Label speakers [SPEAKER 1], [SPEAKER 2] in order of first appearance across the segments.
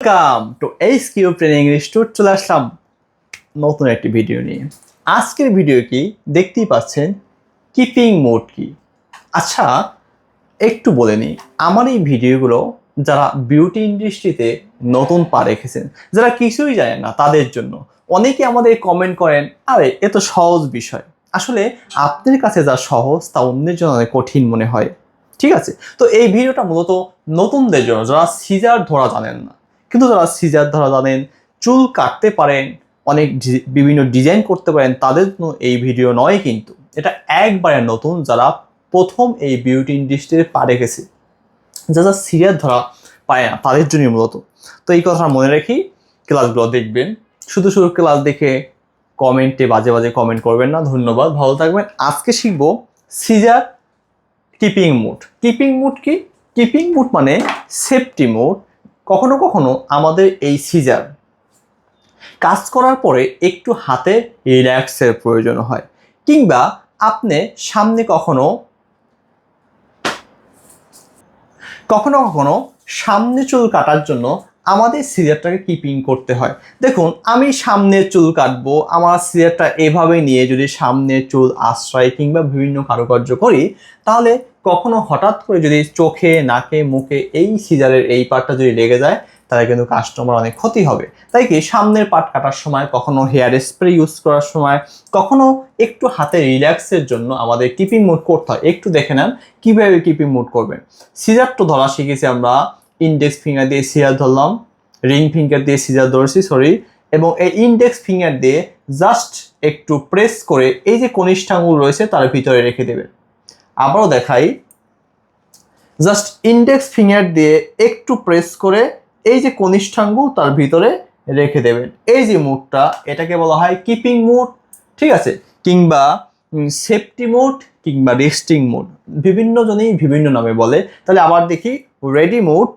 [SPEAKER 1] Welcome to H Q training institute চলে আসলাম নতুন একটি ভিডিও নিয়ে। আজকের ভিডিও কি দেখতেই পাচ্ছেন কিপিং মোড কি। আচ্ছা একটু বলে নিই, আমার এই ভিডিওগুলো যারা বিউটি ইন্ডাস্ট্রিতে নতুন পা রেখেছেন, যারা কিছুই জানেন না তাদের জন্য, অনেকে আমাদের কমেন্ট করেন, আরে, এ তো সহজ বিষয়। আসলে আপনার কাছে যা সহজ তা অন্যের জন্য কঠিন মনে হয়। ঠিক আছে? তো এই ভিডিওটা মূলত নতুনদের জন্য, যারা সিজার ধরা জানেন না। কিন্তু যারা সিজার ধরা জানেন, চুল কাটতে পারেন, অনেক বিভিন্ন ডিজাইন করতে পারেন, তাদের জন্য এই ভিডিও নয় কিন্তু। এটা একবারে নতুন যারা প্রথম এই বিউটি ইন্ডাস্ট্রিতে পা রেখেছে। যারা সিরিয়াস ধরা পায় না, তাদের জন্যই মূলত। তো এই কথা মনে রেখি ক্লাসগুলো দেখবেন। শুধু শুধু ক্লাস দেখে কমেন্টে বাজে বাজে কমেন্ট করবেন না। ধন্যবাদ, ভালো থাকবেন। আজকে শিখব scissor keeping mode. Keeping mode কি? কিপিং মুড মানে সেফটি মুড। কখনো কখনো আমাদের এই সিজার কাজ করার পরে একটু হাতে রিল্যাক্সের প্রয়োজন হয়। কিংবা আপনি সামনে কখনো কখনো কখনো সামনে চুল কাটার জন্য আমাদের সিজারটাকে কিপিং করতে হয়। দেখুন, আমি সামনের চুল কাটবো, আমার সিজারটা এভাবে নিয়ে যদি সামনের চুল আশ্রয় কিংবা বিভিন্ন কারুকার্য করি, তাহলে কখনো হঠাৎ করে যদি চোখে, নাকে, মুখে এই সিজারের এই পার্টটা যদি লেগে যায়, তাহলে কিন্তু কাস্টমার অনেক ক্ষতি হবে। তাই কি, সামনের পাট কাটার সময়, কখনো হেয়ার স্প্রে ইউজ করার সময়, কখনো একটু হাতে রিল্যাক্সের জন্য আমাদের কিপিং মুড করতে হয়। একটু দেখে নেন, কীভাবে কিপিং মুড করবেন? সিজার তো ধরা শিখেছি আমরা ইন্ডেক্স ফিঙ্গার দিয়ে সিজার ধরলাম রিং ফিঙ্গার দিয়ে সিজার ধরছি সরি এবং এই ইন্ডেক্স ফিঙ্গার দিয়ে জাস্ট একটু প্রেস করে এই যে কনিষ্ঠ আঙুল রয়েছে তার ভিতরে রেখে দেবেন আবারও দেখাই জাস্ট ইন্ডেক্স ফিঙ্গার দিয়ে একটু প্রেস করে এই যে কনিষ্ঠ আঙ্গুল তার ভিতরে রেখে দেবেন এই যে মুডটা, এটাকে বলা হয় কিপিং মুড ঠিক আছে? কিংবা সেফটি মুড কিংবা রেস্টিং মুড বিভিন্ন জনেই বিভিন্ন নামে বলে। তাহলে আবার দেখি ready mode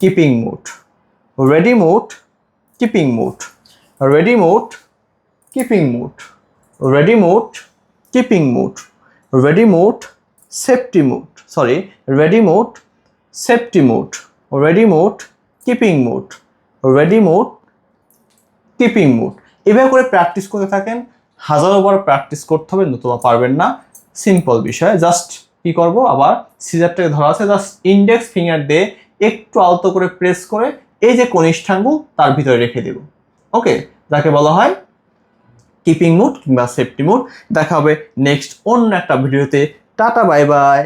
[SPEAKER 1] keeping mode ready mode keeping mode ready mode keeping mode ready mode keeping mode ready mode safety mode sorry ready mode safety mode ready mode keeping mode ready mode keeping mode এভাবে করে practice করতে থাকেন। হাজারো বার practice করতে হবে, নতুবা পারবেন না। সিম্পল বিষয় জাস্ট কি করব? আবার সিজারটাকে ধরা আছে জাস্ট ইন্ডেক্স ফিঙ্গার দিয়ে একটু আলতো করে প্রেস করে এই যে কনিষ্ঠাঙ্গু তার ভিতরে রেখে দেব। ওকে যাকে বলা হয় কিপিং মুড কিংবা সেফটি মুড দেখা হবে নেক্সট অন্য একটা ভিডিওতে টাটা বাই বাই